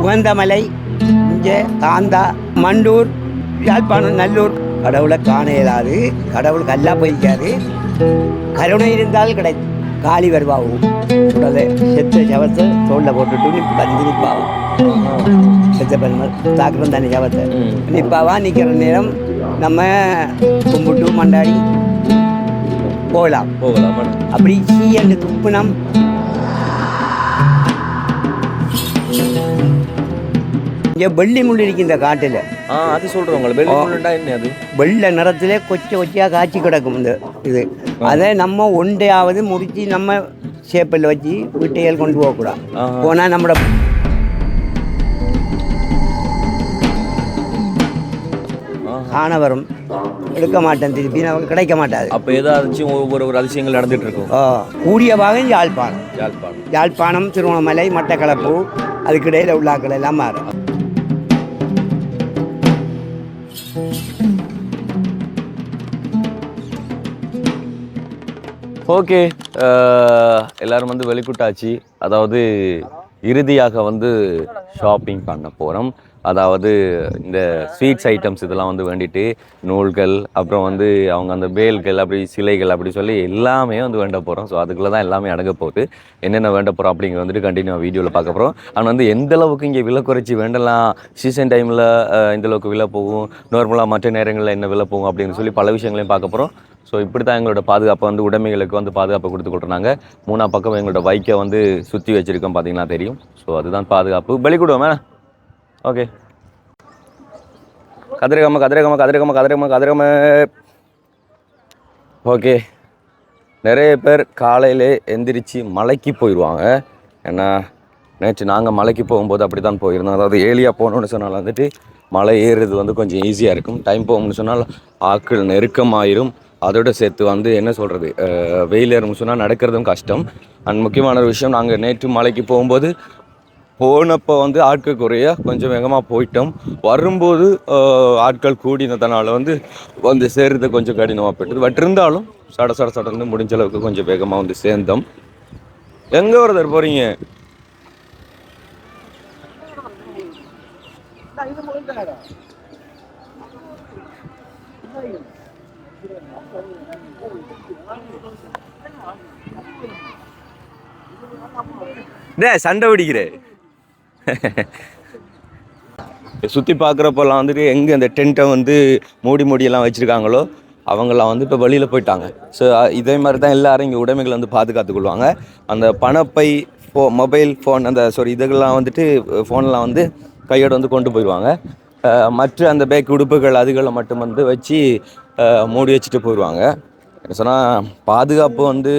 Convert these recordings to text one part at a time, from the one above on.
உகந்தமலை இங்கே தாந்தா மண்டூர் யாழ்ப்பாணம் நல்லூர். கடவுளை காண இயலாது. கடவுள் கல்லா போய்க்காது கருணை இருந்தால் கிடை காளி வருவாவும் உடலை செத்த சவத்தை தோளில் போட்டுட்டு வந்து நிற்பாவும் செத்த பெருமாள் தாக்குறோம் தானே சவத்தை. நிற்பாவா நிற்கிற நேரம் நம்ம கும்பிட்டு மண்டாடி போகலாம். போகலாம் அப்படி சீ என்று துப்புனம் இங்கே வெள்ளி முள் இருக்கு இந்த காட்டில். ஆ அது சொல்கிறேன் உங்களை வெளியே முள்ளுண்டா என்ன அது? வெள்ளை நிறத்திலே கொச்சை கொச்சையாக காய்ச்சி கிடக்கும் இந்த இது. அதை நம்ம ஒண்டையாவது முடிச்சு நம்ம சேப்பில் வச்சு வீட்டையில் கொண்டு போகக்கூடாது. போனால் நம்மளோட காண வரும் எடுக்க மாட்டேன் திருப்பி நமக்கு கிடைக்க மாட்டாது. அப்போ ஏதாச்சும் ஒவ்வொரு ஒரு அதிசயங்கள் நடந்துட்டு இருக்கும் கூடிய பாகம் யாழ்ப்பாணம். யாழ்ப்பாணம். யாழ்ப்பாணம் திருவண்ணாமலை மட்டக்களப்பு அதுக்கிடையில் உள்ளாக்கள் எல்லாம் மாறும். ஓகே எல்லாரும் வந்து வெளிக்கூட்டாச்சு அதாவது இறுதியாக வந்து ஷாப்பிங் பண்ண போகிறோம் அதாவது இந்த ஸ்வீட்ஸ் ஐட்டம்ஸ் இதெல்லாம் வந்து வேண்டிட்டு நூல்கள் அப்புறம் வந்து அவங்க அந்த வேல்கள் அப்படி சிலைகள் அப்படி சொல்லி எல்லாமே வந்து வேண்ட போகிறோம் ஸோ அதுக்குள்ளே தான் எல்லாமே அடங்க போகுது. என்னென்ன வேண்ட போகிறோம் அப்படிங்கிறது வந்துட்டு கண்டினியூ வீடியோவில் பார்க்க போகிறோம் ஆனால் வந்து எந்த அளவுக்கு இங்கே விலை குறைச்சி வேண்டலாம் சீசன் டைமில் இந்த அளவுக்கு விலை போகும் நார்மலாக மற்ற நேரங்களில் என்ன விலை போகும் அப்படின்னு சொல்லி பல விஷயங்களையும் பார்க்க போகிறோம் ஸோ இப்படி தான் எங்களோட பாதுகாப்பை வந்து உடைமைகளுக்கு வந்து பாதுகாப்பை கொடுத்து கொடுத்துருந்தாங்க மூணா பக்கம் எங்களோட பைக்கை வந்து சுற்றி வச்சுருக்கோம் பார்த்தீங்கன்னா தெரியும். ஸோ அதுதான் பாதுகாப்பு. பலிக்கூடுவோமே ஓகே கதிரகம கதிரகம கதிரகம கதிரகம கதிரகம. ஓகே நிறைய பேர் காலையிலே எந்திரிச்சு மலைக்கு போயிடுவாங்க ஏன்னா நேற்று நாங்கள் மலைக்கு போகும்போது அப்படி தான் போயிருந்தோம். அதாவது ஏழியாக போகணுன்னு சொன்னால் வந்துட்டு மலை ஏறுறது வந்து கொஞ்சம் ஈஸியாக இருக்கும். டைம் போகணும்னு சொன்னால் ஆக்கள் நெருக்கமாயிரும். அதோட சேர்த்து வந்து என்ன சொல்கிறது வெயில் ஏறும்னு சொன்னால் நடக்கிறதும் கஷ்டம். அண்ட் முக்கியமான ஒரு விஷயம் நாங்கள் நேற்று மலைக்கு போகும்போது போனப்போ வந்து ஆட்கள் குறைய கொஞ்சம் வேகமாக போயிட்டோம். வரும்போது ஆட்கள் கூடினதுனால வந்து வந்து சேர்றது கொஞ்சம் கடினமாக போயிட்டது. பட் இருந்தாலும் சட சட சடன்னு முடிஞ்ச அளவுக்கு கொஞ்சம் வேகமாக வந்து சேர்ந்தோம். எங்கே ஒருத்தர் போகிறீங்க டே சண்டை பிடிக்கிறே. சுற்றி பார்க்குறப்பெல்லாம் வந்துட்டு எங்கே அந்த டென்ட்டை வந்து மூடி மூடியெல்லாம் வச்சுருக்காங்களோ அவங்களாம் வந்து இப்போ வெளியில் போயிட்டாங்க. ஸோ இதே மாதிரி தான் எல்லாரும் இங்கே உடைமைகளை வந்து பாதுகாத்துக்கொள்வாங்க அந்த பணப்பை ஃபோ மொபைல் ஃபோன் அந்த சாரி இதுகள்லாம் வந்துட்டு ஃபோன்லாம் வந்து கையோடு வந்து கொண்டு போயிடுவாங்க மற்ற அந்த பேக் உடுப்புகள் அதுகளை மட்டும் வந்து வச்சு மூடி வச்சுட்டு போயிடுவாங்க சொன்னால் பாதுகாப்பு வந்து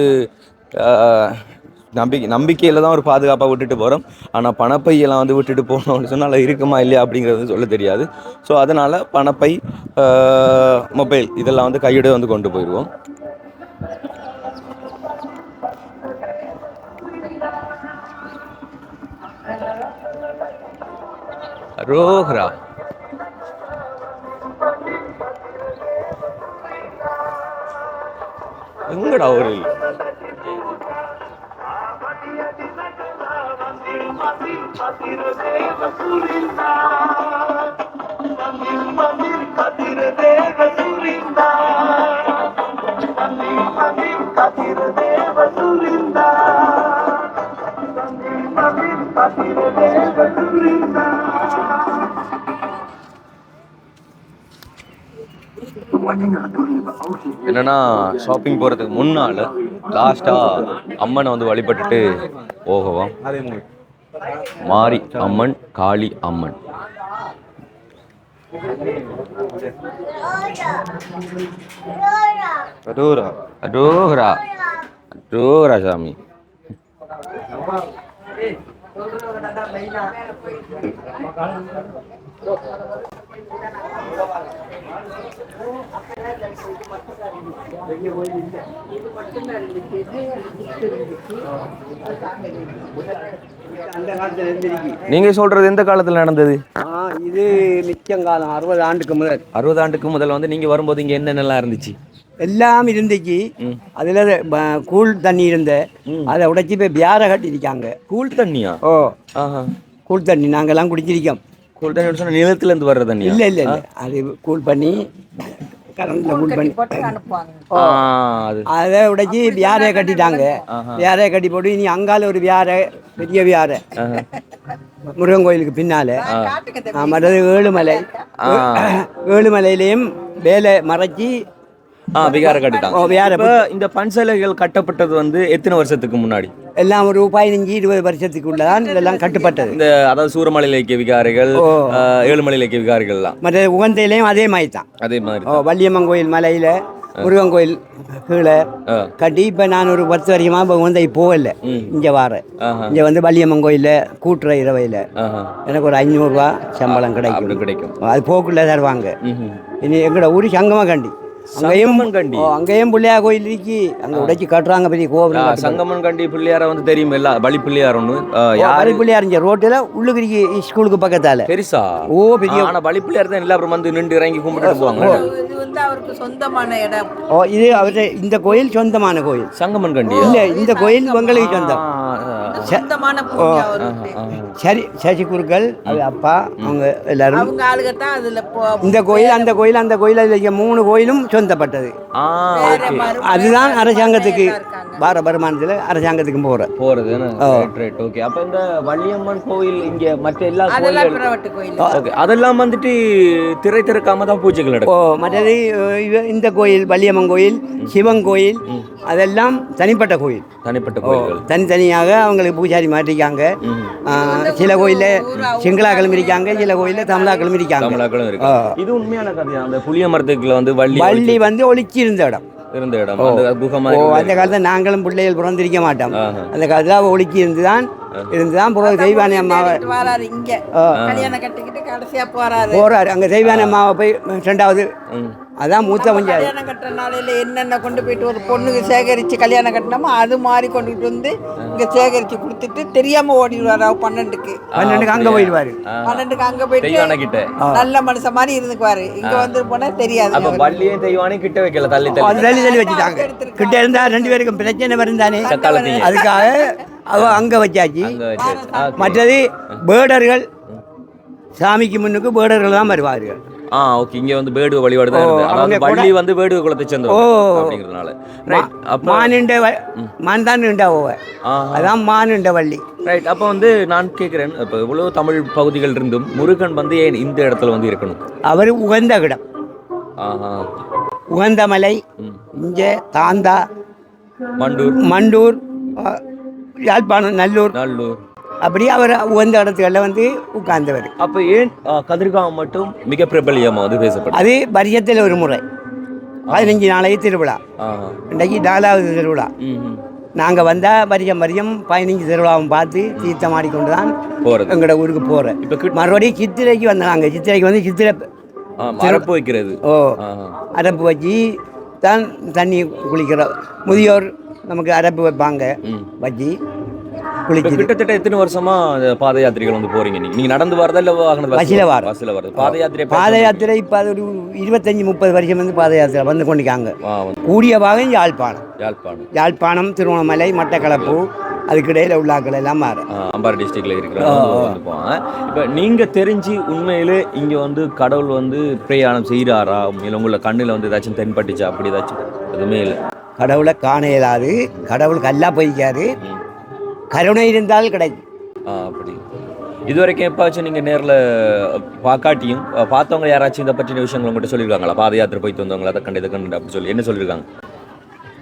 நம்பிக்கை நம்பிக்கையில் தான் ஒரு பாதுகாப்பாக விட்டுட்டு போகிறோம் ஆனால் பணப்பையெல்லாம் வந்து விட்டுட்டு போனோம்னு சொன்னால் இருக்குமா இல்லையா அப்படிங்கிறது சொல்ல தெரியாது. ஸோ அதனால் பணப்பை மொபைல் இதெல்லாம் வந்து கையோட வந்து கொண்டு போயிடுவோம் ரோஹ்ரா எங்கடா ஒரு என்னன்னா ஷாப்பிங் போகிறதுக்கு முன்னால் லாஸ்ட்டாக அம்மனை வந்து வழிபட்டுட்டு போகவும் மாரி அம்மன் காளி அம்மன். அரோரா அரோகரா அரோகரா சாமி. நீங்க சொல்றது எந்த காலத்துல நடந்தது? இது மிச்சங்காலம் அறுபது ஆண்டுக்கு முதல். அறுபது ஆண்டுக்கு முதல்ல வந்து நீங்க வரும்போது இங்க என்னென்னலாம் இருந்துச்சு? எல்லாம் இருந்துச்சு. அதில் கூழ் தண்ணி இருந்த. அதை உடைச்சி போய் பியார கட்டியிருக்காங்க. கூல் தண்ணியா? ஓ. கூழ் தண்ணி நாங்கெல்லாம் குடிச்சிருக்கோம். கூல் தண்ணி சொன்னா நிலத்துல இருந்து வர்ற தண்ணி இல்லை இல்லை இல்லை. அது கூழ் பண்ணி கரண்டில் கூழ் பண்ணி. ஆ அது. உடைச்சி வியாரையை கட்டிட்டாங்க. வியாரையை கட்டி போட்டு இனி அங்கால ஒரு வியாரை பெரிய வியாரை. முருகன் கோயிலுக்கு பின்னால. ஆ, மற்றது ஏழுமலை. ஏழுமலையிலையும் வேலை மறைச்சி ஆ விகார கட்டிட்டாங்க. இந்த பன்சலைகள் கட்டப்பட்டது வந்து எத்தனை வருஷத்துக்கு முன்னாடி? எல்லாம் ஒரு பதினஞ்சு இருபது வருஷத்துக்குள்ளதான் இதெல்லாம் கட்டுப்பட்டது. இந்த அதாவது சூரமலை இலக்கிய விகாரிகள் ஏழுமலை இலக்கிய விகாரிகள்லாம். மற்ற உகந்தையிலையும் அதே மாதிரி தான் அதே மாதிரி ஓ வள்ளியம்மன் கோயில் மலையில் முருகன் கோயில் கீழே. கட்டி இப்போ நான் ஒரு பத்து வரைக்குமா இப்போ உகந்தை போகல. இங்கே வாரேன். இங்கே வந்து வள்ளியம்மன் கோயிலில் கூட்டுற இரவையில். எனக்கு ஒரு ஐநூறுரூவா சம்பளம் கிடைக்கும். கிடைக்கும். அது போக்குள்ள தருவாங்க. இனி எங்களோட ஊர் சங்கமகண்டி. அங்கேயும். ஓ, அங்கேயும் பிள்ளையா கோயில் இருக்கு அங்கே உடைச்சி கட்டுறாங்க பெரிய கட்டுறாங்க. சங்கமன் கண்டி பிள்ளையார வந்து தெரியும்? எல்லா பலி பிள்ளையார் ஒண்ணு. ஆ, ஓ, யாரு? வரி பிள்ளையா இருந்துச்சு ரோட்டில் உள்ளுக்கு இருக்கு ஸ்கூலுக்கு பக்கத்தால. பெருசா? ஓ பெரிய ஆனா பலி பிள்ளையார் தான் எல்லாரும் வந்து நின்று இறங்கி கும்பிட்டு போவாங்க. இது வந்து அவருக்கு சொந்தமான இடம். ஓ இது அவரு இந்த கோயில் சொந்தமான கோயில். சங்கமன் கண்டி இல்லை இந்த கோயில் உங்களுக்கு சொந்தம். சரி சசி குருக்கள் அது அப்பா அவங்க எல்லாரும். அவங்க இந்த கோயில் அந்த கோயில் அந்த கோயில் அதில் மூணு கோயிலும் சொந்தப்பட்டது. அதுதான் அரசாங்கத்துக்கு. பார வருமானத்தில் அரசாங்கத்துக்கு போகிற போறது ரைட் ரைட் ஓகே அப்ப இந்த வள்ளியம்மன் கோயில் இங்க மற்ற எல்லா கோயில். ஓகே அதெல்லாம் வந்துட்டு திரை திறக்காம தான் பூஜைகள் ஓ மற்றது இந்த கோயில் வள்ளியம்மன் கோயில் சிவன் கோயில் அதெல்லாம் தனிப்பட்ட கோயில். தனிப்பட்ட கோயில்கள். தனித்தனியாக அவங்களுக்கு பூஜாரி மாட்டிருக்காங்க சில கோயிலில் சிங்களாக்களும் இருக்காங்க சில கோயிலில் தமிழாக்களும் இருக்காங்க. தமிழாக்களும் இருக்கு இது உண்மையான கதையா? அந்த புளிய மரத்துக்குள்ள வந்து வள்ளி வள்ளி வந்து ஒளிச்சி இருந்த இடம். இருந்த இடம். அந்த காலத்தில் நாங்களும் பிள்ளைகள் பிறந்திருக்க மாட்டோம். அந்த காலத்தில் அவள் ஒளிச்சி இருந்து தான் இருந்து தான் பிறகு தெய்வானி அம்மாவை போறாரு. அங்கே தெய்வானி அம்மாவை போய் ரெண்டாவது. அதான் மூத்த பஞ்சாயத்து கல்யாணம் கட்டுற நாளையில என்னென்ன கொண்டு போயிட்டு ஒரு பொண்ணுக்கு சேகரிச்சு கல்யாணம் கட்டினோமோ அது மாதிரி கொண்டுட்டு வந்து இங்க சேகரிச்சு கொடுத்துட்டு தெரியாம ஓடிடுவாரு அவ பன்னெண்டுக்கு. பன்னெண்டுக்கு அங்கே போயிடுவார். பன்னெண்டுக்கு அங்க போயிட்டு நல்ல மனுஷன் மாதிரி இருந்துக்குவாரு. இங்க வந்து போனா தெரியாது அப்ப வள்ளியும் தெய்வானையும் கிட்ட வைக்கல தள்ளி தள்ளி. தள்ளி தள்ளி வச்சுட்டாங்க. கிட்ட இருந்தா ரெண்டு பேருக்கும் பிரச்சனை வருந்தானே? அதுக்காக அவ அங்கே வச்சாச்சு. மற்றது பேடர்கள் சாமிக்கு முன்னுக்கு பேடர்கள் தான் வருவார்கள். ஆ ஓகே இங்க வந்து பேடு வழிபாடு தான் இருந்து அதாவது வள்ளி வந்து பேடு குலத்தை சேர்ந்தவங்க ஓ. அப்படிங்கிறதுனால. ரைட் அப்ப மானுண்ட மான் தான் நின்றா ஆஹா. அதான் மானுண்ட வள்ளி. ரைட் அப்போ வந்து நான் கேட்குறேன் இப்போ இவ்வளோ தமிழ் பகுதிகள் இருந்தும் முருகன் வந்து ஏன் இந்த இடத்துல வந்து இருக்கணும்? அவர் உகந்த இடம். ஆஹா. உகந்த மலை ம். இங்கே தாந்தா மண்டூர். மண்டூர் யாழ்ப்பாணம் நல்லூர். நல்லூர். அப்படி அவர் உகந்த இடத்துகளில் வந்து உட்கார்ந்தவர். அப்போ ஏன் கதிர்காமம் மட்டும் மிக பிரபலியமாக வந்து பேசப்படும் அது வருஷத்தில் ஒரு முறை. பதினஞ்சு நாளைக்கு திருவிழா. இன்றைக்கு நாலாவது திருவிழா. நாங்கள் வந்தால் வரியம் வரியம் பதினஞ்சு திருவிழாவும் பார்த்து தீர்த்தம் ஆடிக்கொண்டு தான் போறது. எங்களோட ஊருக்கு போகிறேன் இப்போ மறுபடியும் சித்திரைக்கு வந்தாங்க சித்திரைக்கு வந்து சித்திரை மரப்பு வைக்கிறது. ஓ. அரப்பு வச்சு தான் தண்ணி குளிக்கிறோம் முதியோர் நமக்கு அரப்பு வைப்பாங்க. வச்சு குளிச்சு கிட்டத்தட்ட எத்தனை வருஷமா பாத யாத்திரைகள் வந்து போறீங்க நீங்க? நீங்க நடந்து வரதா இல்ல வாகனத்துல பஸ்ஸில் வாரம். பஸ்ல வரது பாத யாத்திரை பாத யாத்திரை இப்போ ஒரு இருபத்தஞ்சி முப்பது வருஷம் வந்து பாத யாத்திரை வந்து கொண்டிருக்காங்க. கூடிய பாகம் யாழ்ப்பாணம். யாழ்ப்பாணம். யாழ்ப்பாணம் திருவண்ணாமலை மட்டக்களப்பு அதுக்கு இடையில உள்ளாக்கள் எல்லாம் மாறும் அம்பாறை டிஸ்ட்ரிக்ட்ல போவாங்க இப்போ நீங்க தெரிஞ்சு உண்மையிலே இங்க வந்து கடவுள் வந்து பிரயாணம் செய்கிறாரா இல்லை உங்களை கண்ணுல வந்து ஏதாச்சும் தென்பட்டுச்சா? அப்படி ஏதாச்சும் எதுவுமே இல்லை. கடவுளை காண இயலாது. கடவுள் கல்லா போய்க்காரு கருணை இருந்தால் கிடைக்கும். அப்படி. இது வரைக்கும் எப்பாச்சும் நீங்கள் நேரில் பார்க்காட்டியும் பார்த்தவங்க யாராச்சும் இதை பற்றின விஷயங்கள் உங்கள்கிட்ட சொல்லியிருக்காங்களா பாத யாத்திரை போயிட்டு வந்தவங்களா அதை கண்டு இதை கண்டு அப்படி சொல்லி. என்ன சொல்லியிருக்காங்க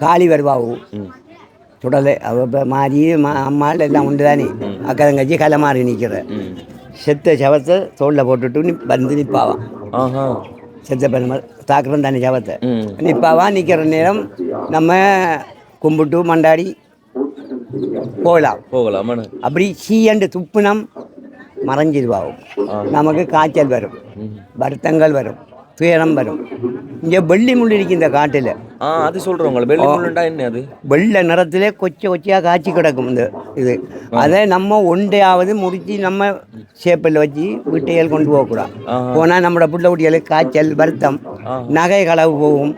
காளி வருவாவும் சுடலை அவ இப்போ மாறி மா அம்மாள் எல்லாம் உண்டு தானே அக்கா தங்கச்சி கலை மாறி நிற்கிற செத்த சவத்தை தோளில் போட்டுட்டு வந்து நிற்பாவான் செத்த பெருமை தாக்குறோம் தானே சவத்தை. நிற்பாவான் நிற்கிற நேரம் நம்ம கும்பிட்டு மண்டாடி போகலாம். போகலாமாண்ணே அப்படி சீயண்டு துப்புனம் மறைஞ்சிருவாகும் நமக்கு காய்ச்சல் வரும். வருத்தங்கள் வரும். துயரம் வரும். இங்கே வெள்ளி முள் இருக்கு இந்த காட்டில். ஆ அது சொல்கிறவங்கள வெள்ளி முள்ளுண்டா என்ன அது? வெள்ளை நிறத்திலே கொச்ச கொச்சையாக காய்ச்சி கிடக்கும் இந்த இது. அதை நம்ம ஒன்றையாவது முடித்து நம்ம சேப்பில் வச்சு வீட்டைகள் கொண்டு போகக்கூடாது. போனால் நம்மளோட புள்ள குட்டிகளுக்கு காய்ச்சல் வருத்தம் நகை களவு போகும்.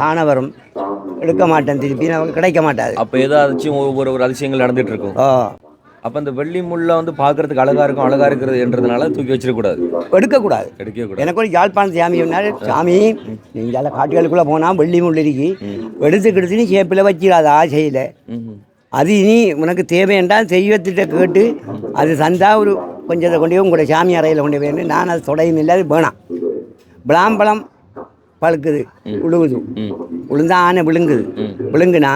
காண வரும். எடுக்க மாட்டேன் திருப்பி. நமக்கு கிடைக்க மாட்டாது. அப்போ ஏதாச்சும் ஒவ்வொரு ஒரு அதிசயங்கள் நடந்துட்டு இருக்கும் ஓ அப்ப அந்த வெள்ளி முள்ள வந்து பாக்குறதுக்கு அழகா இருக்கும் அழகா இருக்கிறதுன்றதுனால தூக்கி வச்சிடக்கூடாது. எடுக்கக்கூடாது. எடுக்கவே கூடாது. எனக்கு ஒரு யாழ்ப்பாணம் சாமி சொன்னாரு சாமி நீங்கள் காட்டுகளுக்குள்ளே போனால் வெள்ளி முள்ளரிக்கு எடுத்து கிடுத்து நீ சேப்பில் வச்சிடாத ஆசையில். அது இனி உனக்கு தேவையென்றால் தெய்வத்திட்ட கேட்டு அது தந்தா ஒரு கொஞ்சத்தை கொண்டு போய் உங்களோட சாமி அறையில் கொண்டு போய் நான் அது தொடையும் இல்லை அது வேணாம். விளாம்பழம் பழுக்குது உழுகுது. ம். உளுந்தா ஆனை விழுங்குது விழுங்குனா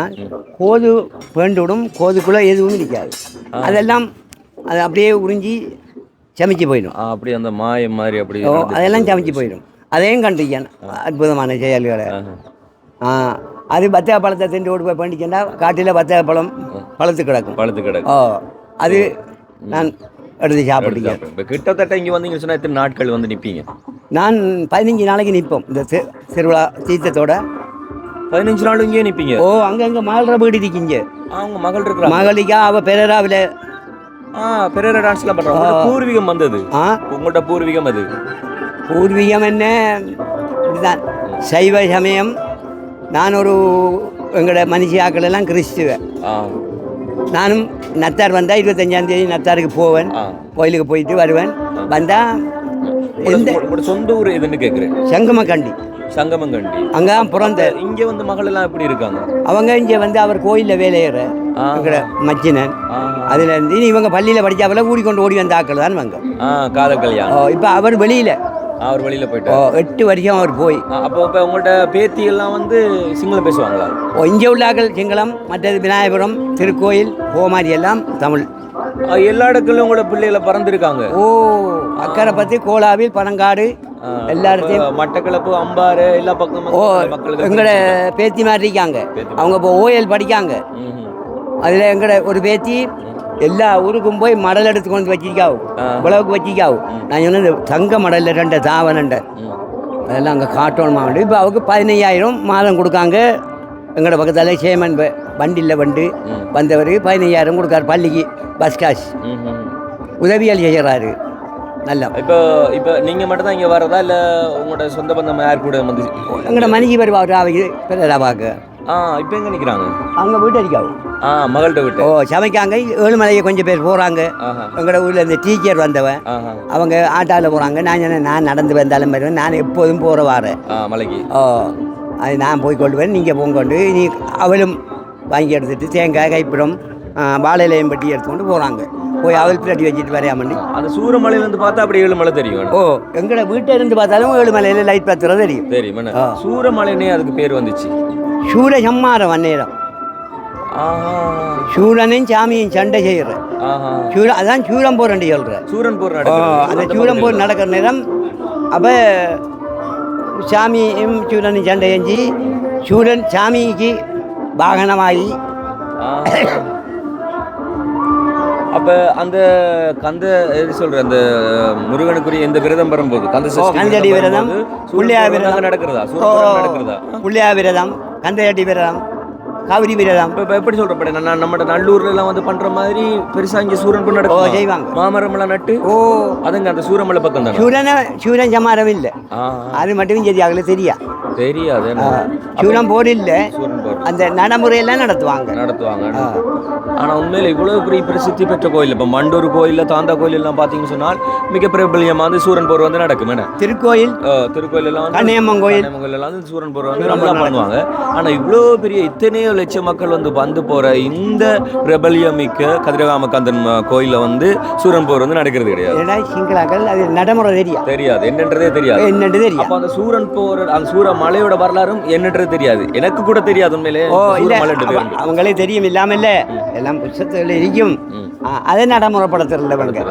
கோது பேண்டுவிடும் கோதுக்குள்ளே எதுவும் இருக்காது அதெல்லாம் அது அப்படியே உறிஞ்சி சமைச்சு போயிடும். அப்படி அந்த மாயம் மாதிரி அப்படி அதெல்லாம் சமைச்சு போயிடும். அதையும் கண்டிருக்கேன் அற்புதமான செயல்களை. அது பத்தக பழத்தை திண்டு ஓடி போய் பண்ணிக்கண்டா காட்டில் பத்தக பழம் பழுத்து கிடக்கும். பழுத்து கிடக்கு ஓ அது நான் எடுத்து சாப்பிட்டுக்கேன் இப்ப கிட்டத்தட்ட இங்க வந்தீங்கன்னு சொன்னா எத்தனை நாட்கள் வந்து நிப்பீங்க? நான் பதினஞ்சு நாளைக்கு நிற்போம் இந்த திருவிழா தீர்த்தத்தோட. பதினஞ்சு நாள் இங்கேயே நிப்பீங்க? ஓ அங்கங்கே மகள வீடு இருக்கீங்க அவங்க மகள் இருக்கிறாங்க. மகளிக்கா அவள் பெரராவில். ஆ பெரிய டான்ஸ்லாம் உங்களோட பூர்வீகம் வந்தது ஆ? உங்களோட பூர்வீகம் அது? பூர்வீகம் என்ன? இதுதான். சைவ சமயம். நான் ஒரு எங்களோட மனுஷியாக்கள் எல்லாம் கிறிஸ்துவ. ஆ. நானும் நத்தார் வந்தால் இருபத்தஞ்சாம் தேதி நத்தாருக்கு போவேன். கோயிலுக்கு போயிட்டு வருவேன். வந்தால் எந்த சொந்த ஊர் எதுன்னு கேக்குறேன். சங்கமக்கண்டி சங்கமங்கண்டி அங்கே தான் பிறந்த. இங்க வந்து மகள் எல்லாம் எப்படி இருக்காங்க? அவங்க இங்கே வந்து அவர் கோயிலில் வேலையிற மச்சினன். ஆ. அதுல இருந்து இனி இவங்க பள்ளியில் படித்தாப்புல கூடிக்கொண்டு ஓடி வந்த ஆக்கள் தான் வாங்க காதல் கல்யாணம். இப்போ அவர் வெளியில். அவர் வெளியில போயிட்டார். எட்டு வருஷம் அவர் போய். அப்போ இப்போ உங்கள்ட்ட பேத்தி எல்லாம் வந்து சிங்களம் பேசுவாங்களா? இங்கே உள்ள ஆக்கள் சிங்களம் மற்றது விநாயகபுரம் திருக்கோயில் கோமாரி எல்லாம் தமிழ். எல்லா இடத்துலயும் உங்களோட பிள்ளைகளை பறந்துருக்காங்க. ஓ அக்கறை பற்றி கோலாவில் பனங்காடு எல்லா இடத்தையும் மட்டக்களப்பு அம்பாறு எல்லா பக்கமும் ஓ எங்களோட பேத்தி மாதிரி இருக்காங்க. அவங்க இப்போ ஓஎல் படிக்காங்க. அதில் எங்களோட ஒரு பேத்தி எல்லா ஊருக்கும் போய் மடல் எடுத்து கொண்டு வச்சிருக்காவு. உழவுக்கு வச்சிருக்காவு. நான் சொன்னது தங்க மடலில் ரெண்டு தாவனண்ட. அதெல்லாம் அங்கே காட்டணும் மாவட்டம் இப்போ அவருக்கு பதினையாயிரம் மாதம் கொடுக்காங்க. எங்களோட பக்கத்தில் சேமன் வண்டியில் வண்டு வந்தவர் பதினையாயிரம் கொடுக்காரு பள்ளிக்கு பஸ் காசு. ம்ஹும். உதவியால் செய்கிறாரு நல்லா. இப்போ இப்போ நீங்க மட்டும் தான் இங்க வர்றதா? இல்ல உங்களோட சொந்த பந்தம் யார் கூட வந்து எங்களோட மனைவி வருவா அவைக்கு பெரியடா பார்க்க ஆ இப்போ எங்க நிக்கிறாங்க? அவங்க வீட்டு அடிக்காவு ஆ மகள்கிட்ட விட்டு. ஓ சமைக்காங்க. ஏழுமலையை கொஞ்சம் பேர் போகிறாங்க எங்களோட ஊரில் இந்த டீச்சர் வந்தவன். அவங்க ஆட்டாவில் போகிறாங்க நான் சொன்னேன் நான் நடந்து வந்தாலும் வருவேன். நான் எப்போதும் போகிற வாரேன் மலைக்கு. ஓ அது நான் போய் கொண்டு வரேன். நீங்கள் போங்க கொண்டு நீ அவளும் வாங்கி எடுத்துட்டு தேங்காய் கைப்பிடம் ஆ, வாழை இலையம் பட்டி எடுத்துக்கொண்டு போகிறாங்க போய் அவள் பின்னாடி வச்சுட்டு வரையாமண்ணி அந்த சூரமலையில இருந்து பார்த்தா அப்படி ஏழு மலை தெரியும். ஓ எங்களோட வீட்டை இருந்து பார்த்தாலும் ஏழுமலையில் லைட் பத்துறது தெரியும். தெரியும். என்ன? சூரமலைனே அதுக்கு பேர் வந்துச்சு. சூர சம்மாரம் ஆஹா. சூரனும் சாமியும் சண்டை செய்கிற ஆஹா. சூர அதான் சூரம் போரண்டி சொல்கிறேன் சூரன் போர் அந்த சூரம் போர் நடக்கிற நேரம் அப்போ சாமியும் சூரனும் சண்டை செஞ்சு சூரன் சாமிக்கு வாகனமாகி. அப்ப அந்த கந்த எது சொல்ற அந்த முருகனுக்குரிய இந்த விரதம் வரும்போது கந்த கந்தடி விரதம் புள்ளியா போர் விரதம். நடக்கிறதா? நடக்கிறதா? புள்ளியா விரதம். கந்தையாட்டி விரதம் காவிரி விரதம் இப்ப எப்படி சொல்றப்ப நான் நம்ம நல்லூர்ல எல்லாம் வந்து பண்ற மாதிரி பெருசா இங்க சூரன் பொண்ணு செய்வாங்க. மாமரம் எல்லாம் நட்டு ஓ. அதுங்க அந்த சூரமலை பக்கம் தானே? சூரனை சூரன் சமாரம் இல்லை. அது மட்டும் சரி அவங்கள தெரியா. தெரியாது? சூரம் போர் இல்லை. சூரன் அந்த நடைமுறையெல்லாம் நடத்துவாங்க. நடத்துவாங்க ஆனா உண்மையில இவ்வளவு பெரிய பிரசித்தி பெற்ற கோயில் இப்ப மண்டூர் கோயில்ல தாந்தா கோயில் எல்லாம் பாத்தீங்கன்னு சொன்னால் மிக பிரபலியமா வந்து சூரன் போர் வந்து நடக்கும் என்ன? திருக்கோயில் திருக்கோயில் எல்லாம் கன்னியம்மன் கோயில். கன்னியம்மன் கோயில் எல்லாம் வந்து சூரன் போர் வந்து நல்லா பண்ணுவாங்க. ஆனா இவ்வளோ பெரிய இத்தனையோ லட்சம் மக்கள் வந்து வந்து போற இந்த பிரபலியம் மிக்க கதிரகாம கந்தன் ம- கோயில்ல வந்து சூரன் போர் வந்து நடக்கிறது கிடையாது. ஏன்னா சிங்களாக்கள் அது நடைமுறை தெரியா தெரியாது. என்னன்றதே தெரியாது. என்னன்னு தெரியா அப்ப அந்த சூரன் போர் அந்த சூர மலையோட வரலாறும் என்னன்றது தெரியாது. எனக்கு கூட தெரியாது உண்மையிலே. ஓ இல்ல. அவங்களே தெரியும் இல்லாம இல்ல. எல்லாம் புத்தகத்தில் இருக்கும் அதை நடைமுறைப்படுத்துறதுல அவங்க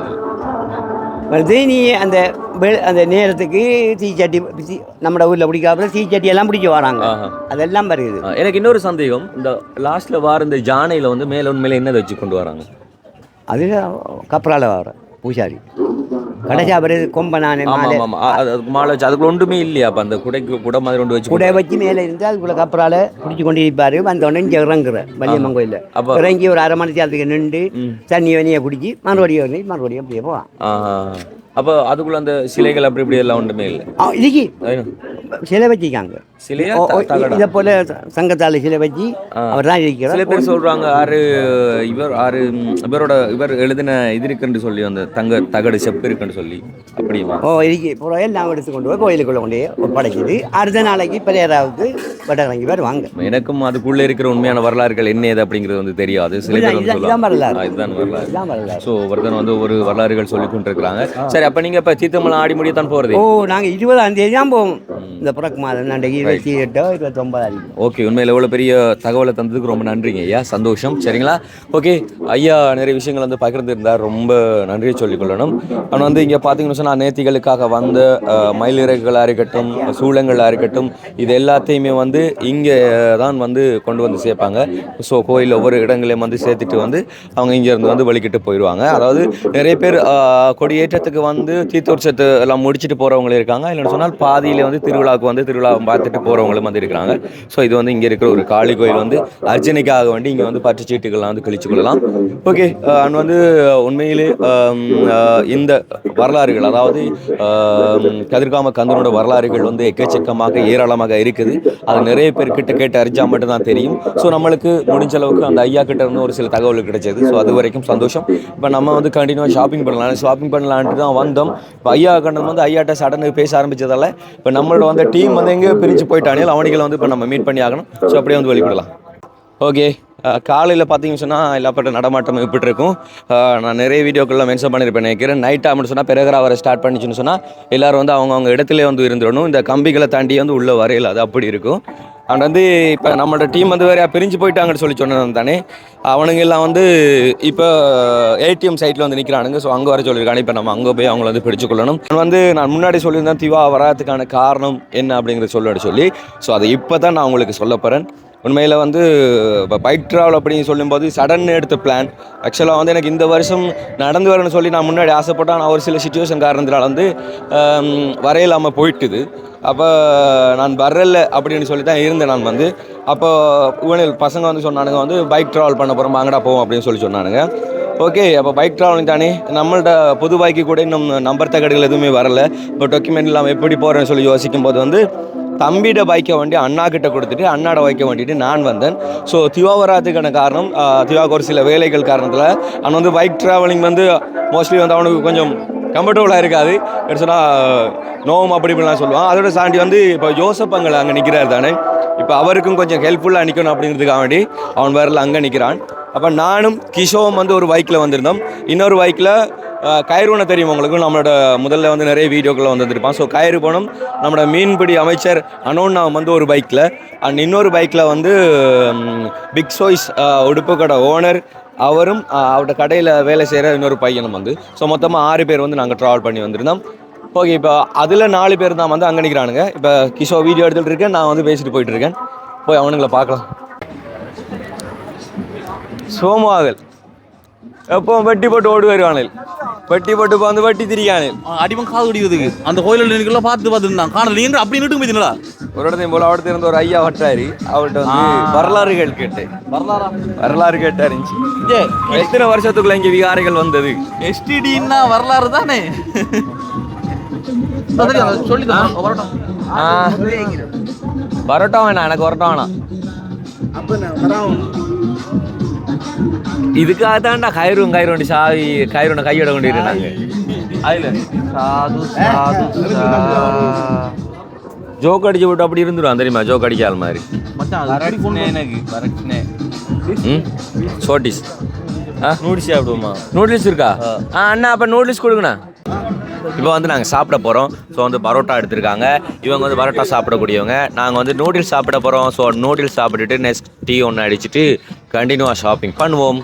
வந்து நீ அந்த அந்த நேரத்துக்கு தீச்சட்டி நம்ம ஊரில் பிடிக்காப்புல தீச்சட்டி எல்லாம் பிடிக்க வராங்க. அதெல்லாம் வருது எனக்கு இன்னொரு சந்தேகம். இந்த லாஸ்ட்ல வார இந்த ஜானையில வந்து மேல உண்மையில என்னதை வச்சு கொண்டு வராங்க? அது கப்பரால வர பூசாரி. கடைசியா வருது கொம்பனானே ஆமா மாலை. வச்சு அதுக்குள்ள ஒன்றுமே இல்லையா? அப்ப அந்த குடைக்கு குடை மாதிரி ஒன்று வச்சு குடை வச்சு மேலே இருந்து அதுக்குள்ள கப்பரால பிடிச்சி கொண்டு இருப்பாரு வந்தோடனே இங்கே இறங்குற வள்ளியம்மன் கோயிலில். அப்ப- இறங்கி ஒரு அரை மணி நேரத்துக்கு நின்று தண்ணி வனியை குடிச்சு மறுபடியும் வந்து மறுபடியும் அப்படியே போவான். அப்ப அதுக்குள்ள அந்த சிலைகள் அப்படி இப்படி எல்லாம் ஒன்றுமே இல்லை. இதுக்கு. சிலை வச்சிருக்காங்க. இதை போல சங்கத்தால சிலை வச்சு. அவர் தான் சில இருக்கிறார் பேர் சொல்றாங்க ஆறு இவர் ஆறு இவரோட இவர் எழுதின இது இருக்குன்னு சொல்லி அந்த தங்க தகடு செப்பு இருக்குன்னு சொல்லி அப்படியுமா? ஓ இருக்கு. இப்போ எல்லாம் எடுத்து கொண்டு போய் கோயிலுக்குள்ள கொண்டு போய் ஒப்படைக்குது அடுத்த நாளைக்கு பெரியராவுக்கு வடரங்கி வருவாங்க. எனக்கும் அதுக்குள்ள இருக்கிற உண்மையான வரலாறுகள் என்ன ஏது அப்படிங்கிறது வந்து தெரியாது. சில பேர் வந்து இதுதான், வரலாறு. ஸோ ஒருத்தன் வந்து ஒரு வரலாறுகள் சொல்லி கொண்டிருக்கிறாங்க. சரி அப்ப நீங்க இப்ப தீர்த்தமலை ஆடி முடிய தான் போறது? ஓ நாங்கள் இருபதாம் தேதி தான் போவோம். இந்த புறக்கு மாதம் இருபத்தி எட்டோ இருபத்தொம்பதாம் ஓகே உண்மையில் எவ்வளோ பெரிய தகவலை தந்ததுக்கு ரொம்ப நன்றிங்க ஐயா. சந்தோஷம். சரிங்களா? ஓகே ஐயா நிறைய விஷயங்கள் வந்து பகிர்ந்திருந்தார் ரொம்ப நன்றியை சொல்லிக்கொள்ளணும் ஆனால் வந்து இங்கே பார்த்தீங்கன்னு சொன்னால் நேர்த்திகளுக்காக வந்த மயிலிறகுகளாக இருக்கட்டும் சூளங்களாக இருக்கட்டும் இது எல்லாத்தையுமே வந்து இங்கே தான் வந்து கொண்டு வந்து சேர்ப்பாங்க. ஸோ கோயில் ஒவ்வொரு இடங்களையும் வந்து சேர்த்துட்டு வந்து அவங்க இங்கேருந்து வந்து வலிக்கிட்டு போயிடுவாங்க அதாவது நிறைய பேர் கொடியேற்றத்துக்கு வந்து தீர்த்தோற்சத்து எல்லாம் முடிச்சுட்டு போகிறவங்களும் இருக்காங்க. இல்லைன்னு சொன்னால் பாதியிலே வந்து திருவிழாவுக்கு வந்து திருவிழாவை பார்த்துட்டு போகிறவங்களும் வந்து இருக்கிறாங்க. ஸோ இது வந்து இங்கே இருக்கிற ஒரு காளி கோயில் வந்து அர்ச்சனைக்காக வேண்டி இங்கே வந்து பற்று சீட்டுகள்லாம் வந்து கழிச்சு கொள்ளலாம். ஓகே அண்ட் வந்து உண்மையிலே இந்த வரலாறுகள் அதாவது கதிர்காம கந்தனோட வரலாறுகள் வந்து எக்கச்சக்கமாக ஏராளமாக இருக்குது. அது நிறைய பேர்கிட்ட கேட்டு அறிஞ்சா மட்டும்தான் தெரியும். ஸோ நம்மளுக்கு முடிஞ்ச அளவுக்கு அந்த ஐயா கிட்ட இருந்து ஒரு சில தகவல் கிடைச்சது. ஸோ அது வரைக்கும் சந்தோஷம். இப்போ நம்ம வந்து கண்டினியூவாக ஷாப்பிங் பண்ணலாம். ஷாப்பிங் பண்ணலான்ட்டு தான் வந்தோம். இப்போ ஐயா கண்டன் வந்து ஐயாட்ட சடனு பேச ஆரம்பிச்சதால இப்போ நம்மளோட வந்து டீம் வந்து எங்கேயோ பிரித்து போயிட்டானே. அவனிகளை வந்து இப்போ நம்ம மீட் பண்ணி ஆகணும். ஸோ அப்படியே வந்து வெளிப்படலாம் ஓகே காலையில் பார்த்தீங்கன்னு சொன்னால் எல்லாப்பட்ட நடமாட்டம் இப்படி இருக்கும் நான் நிறைய வீடியோக்கள்லாம் மென்ஷன் பண்ணியிருப்பேன் நினைக்கிறேன். நைட் ஆகும்னு சொன்னால் பிறகு வர ஸ்டார்ட் பண்ணிச்சுன்னு சொன்னால் எல்லாரும் வந்து அவங்கவுங்க இடத்துல வந்து இருந்துடணும். இந்த கம்பிகளை தாண்டி வந்து உள்ளே வரையில். அது அப்படி இருக்கும். அண்ட் வந்து இப்போ நம்மளோட டீம் வந்து வேறையா பிரிஞ்சு போயிட்டாங்கன்னு சொல்லி சொன்னது தானே. அவனுங்க எல்லாம் வந்து இப்போ ஏடிஎம் சைட்டில் வந்து நிற்கிறானுங்க ஸோ அங்கே வர சொல்லியிருக்காங்க. இப்போ நம்ம அங்கே போய் அவங்கள வந்து பிடிச்சு கொள்ளணும் வந்து நான் முன்னாடி சொல்லியிருந்தேன் திவா வராதுக்கான காரணம் என்ன அப்படிங்கிறத சொல்லிட சொல்லி. ஸோ அதை இப்போ தான் நான் உங்களுக்கு சொல்ல போகிறேன் உண்மையில் வந்து இப்போ பைக் ட்ராவல் அப்படின்னு சொல்லும்போது சடன் எடுத்த பிளான் ஆக்சுவலாக வந்து எனக்கு இந்த வருஷம் நடந்து வரணும்னு சொல்லி நான் முன்னாடி ஆசைப்பட்டேன் நான் ஒரு சில சுச்சுவேஷன் காரணத்தினால வந்து வரையில்லாமல் போயிட்டுது. அப்போ நான் வரல அப்படின்னு சொல்லி தான் இருந்தேன் நான் வந்து. அப்போ இவனில் பசங்க வந்து சொன்னானுங்க வந்து பைக் ட்ராவல் பண்ண போகிறோம் வாங்கடா போவோம் அப்படின்னு சொல்லி சொன்னானுங்க. ஓகே அப்போ பைக் ட்ராவலிங் தானே? நம்மள்ட்ட புது பைக்கு கூட இன்னும் நம்பர் தகடுகள் எதுவுமே வரல. இப்போ டாக்குமெண்ட் இல்லாமல் எப்படி போகிறேன்னு சொல்லி யோசிக்கும் போது வந்து தம்பியோட பைக்கை வண்டி அண்ணா கிட்ட கொடுத்துட்டு அண்ணாட பைக்கை வண்டிட்டு நான் வந்தேன். ஸோ திவா வராதுக்கான காரணம் திவாவுக்கு ஒரு சில வேலைகள் காரணத்தில் அவன் வந்து பைக் ட்ராவலிங் வந்து மோஸ்ட்லி வந்து அவனுக்கு கொஞ்சம் கம்ஃபர்டபுளாக இருக்காது. சொன்னால் நோம் அப்படி இப்படிலாம் சொல்லுவான் அதோட தாண்டி வந்து இப்போ ஜோசப் அங்கே அங்கே நிற்கிறார் தானே. இப்போ அவருக்கும் கொஞ்சம் ஹெல்ப்ஃபுல்லாக நிற்கணும் அப்படிங்கிறதுக்காக வேண்டி அவன் வரல அங்கே நிற்கிறான் அப்போ நானும் கிஷோவும் வந்து ஒரு பைக்கில் வந்திருந்தோம். இன்னொரு பைக்கில் கயிறுனை தெரியும் உங்களுக்கு? நம்மளோட முதல்ல வந்து நிறைய வீடியோக்களில் வந்துருப்பான் ஸோ கயிறு போனோம். நம்மளோட மீன்பிடி அமைச்சர் அனோன்னா வந்து ஒரு பைக்கில் அண்ட் இன்னொரு பைக்கில் வந்து பிக் சோய்ஸ் உடுப்பு கடை ஓனர் அவரும் அவரோட கடையில் வேலை செய்கிற இன்னொரு பையனும் வந்து ஸோ மொத்தமாக ஆறு பேர் வந்து நாங்கள் ட்ராவல் பண்ணி வந்திருந்தோம். ஓகே இப்போ அதில் நாலு பேர் தான் வந்து அங்கே நிற்கிறானுங்க இப்போ கிஷோ வீடியோ எடுத்துகிட்டு இருக்கேன் நான் வந்து பேசிட்டு போயிட்டு இருக்கேன். போய் அவனுங்களை பார்க்கலாம். சோமாகல் எப்போ வெட்டி போட்டு ஓடி வருவானில் வெட்டி போட்டு இப்போ வந்து வெட்டி திரியானில் அடிமன் காது குடிக்கிறதுக்கு அந்த கோயிலில் நினைக்கலாம் பார்த்து பார்த்து இருந்தான் காணல எங்க அப்படி நிட்டு போயிருந்தா ஒரு இடத்தையும் போல அவர்கிட்ட இருந்த ஒரு ஐயா வட்டாரி அவர்கிட்ட வந்து வரலாறுகள் கேட்டேன் வரலாறா வரலாறு கேட்டாரு எத்தனை வருஷத்துக்குள்ள இங்க விகாரைகள் வந்தது எஸ்டிடின்னா வரலாறு தானே சொல்லி வரட்டும் வேணாம் எனக்கு வரட்டும் வேணாம் இதுக்காக தான்டா கயிறும் கயிறு சாவி கயிறு கையோட கொண்டு இருந்தாங்க அதுல சாது சாது ஜோக் அடிச்சு விட்டு அப்படி இருந்துடும் தெரியுமா? ஜோக் அடிக்காத மாதிரி. எனக்கு ஆ? நூடிச்சு சாப்பிடுவோமா? நூடுல்ஸ் இருக்கா? ஆ. அண்ணா அப்போ நூடுல்ஸ் கொடுங்கண்ணா. இப்போ வந்து நாங்கள் சாப்பிட போகிறோம் ஸோ வந்து பரோட்டா எடுத்திருக்காங்க. இவங்க வந்து பரோட்டா சாப்பிடக்கூடியவங்க. நாங்கள் வந்து நூடுல்ஸ் சாப்பிட போகிறோம் ஸோ நூடுல்ஸ் சாப்பிட்டுட்டு நெக்ஸ்ட் டீ ஒன்று அடிச்சுட்டு கண்டினியூவாக ஷாப்பிங் பண்ணுவோம்.